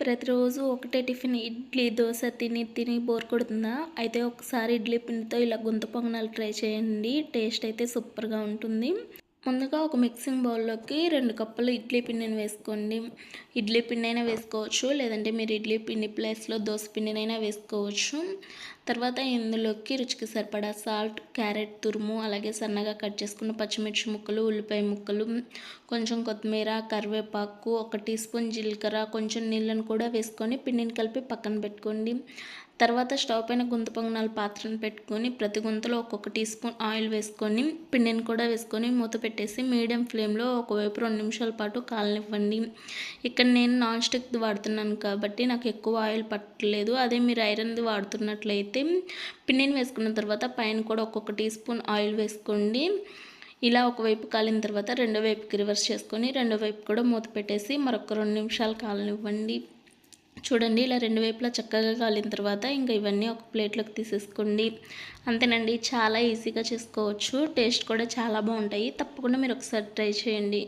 ప్రతిరోజు ఒకటే టిఫిన్ ఇడ్లీ దోశ తిని తిని బోర్ కొడుతుందా? అయితే ఒకసారి ఇడ్లీ పిండితో ఇలా గుంత పొంగనాలు ట్రై చేయండి. టేస్ట్ అయితే సూపర్గా ఉంటుంది. ముందుగా ఒక మిక్సింగ్ బౌల్లోకి రెండు కప్పులు ఇడ్లీ పిండిని వేసుకోండి. ఇడ్లీ పిండి అయినా వేసుకోవచ్చు లేదంటే మీరు ఇడ్లీ పిండి ప్లేస్లో దోశ పిండినైనా వేసుకోవచ్చు. తర్వాత ఇందులోకి రుచికి సరిపడా సాల్ట్ క్యారెట్ తురుము అలాగే సన్నగా కట్ చేసుకున్న పచ్చిమిర్చి ముక్కలు ఉల్లిపాయ ముక్కలు కొంచెం కొత్తిమీర కరివేపాకు ఒక టీ స్పూన్ జీలకర్ర కొంచెం నీళ్ళను కూడా వేసుకొని పిండిని కలిపి పక్కన పెట్టుకోండి. తర్వాత స్టవ్ పైన గుంత పొంగనాల పాత్రను పెట్టుకొని ప్రతి గుంతలో ఒక్కొక్క టీ స్పూన్ ఆయిల్ వేసుకొని పిండిని కూడా వేసుకొని మూత పెట్టేసి మీడియం ఫ్లేమ్లో ఒకవైపు రెండు నిమిషాల పాటు కాలనివ్వండి. ఇక్కడ నేను నాన్ స్టిక్ వాడుతున్నాను కాబట్టి నాకు ఎక్కువ ఆయిల్ పట్టలేదు. అదే మీరు ఐరన్ది వాడుతున్నట్లయితే పిండిని వేసుకున్న తర్వాత పైన కూడా ఒక్కొక్క టీ స్పూన్ ఆయిల్ వేసుకోండి. ఇలా ఒకవైపు కాలిన తర్వాత రెండో వైపుకి రివర్స్ చేసుకొని రెండో వైపు కూడా మూత పెట్టేసి మరొక రెండు నిమిషాలు కాలనివ్వండి. చూడండి ఇలా రెండు వైపులా చక్కగా కాలిన తర్వాత ఇంకా ఇవన్నీ ఒక ప్లేట్లోకి తీసేసుకోండి. అంతేనండి చాలా ఈజీగా చేసుకోవచ్చు. టేస్ట్ కూడా చాలా బాగుంటాయి. తప్పకుండా మీరు ఒకసారి ట్రై చేయండి.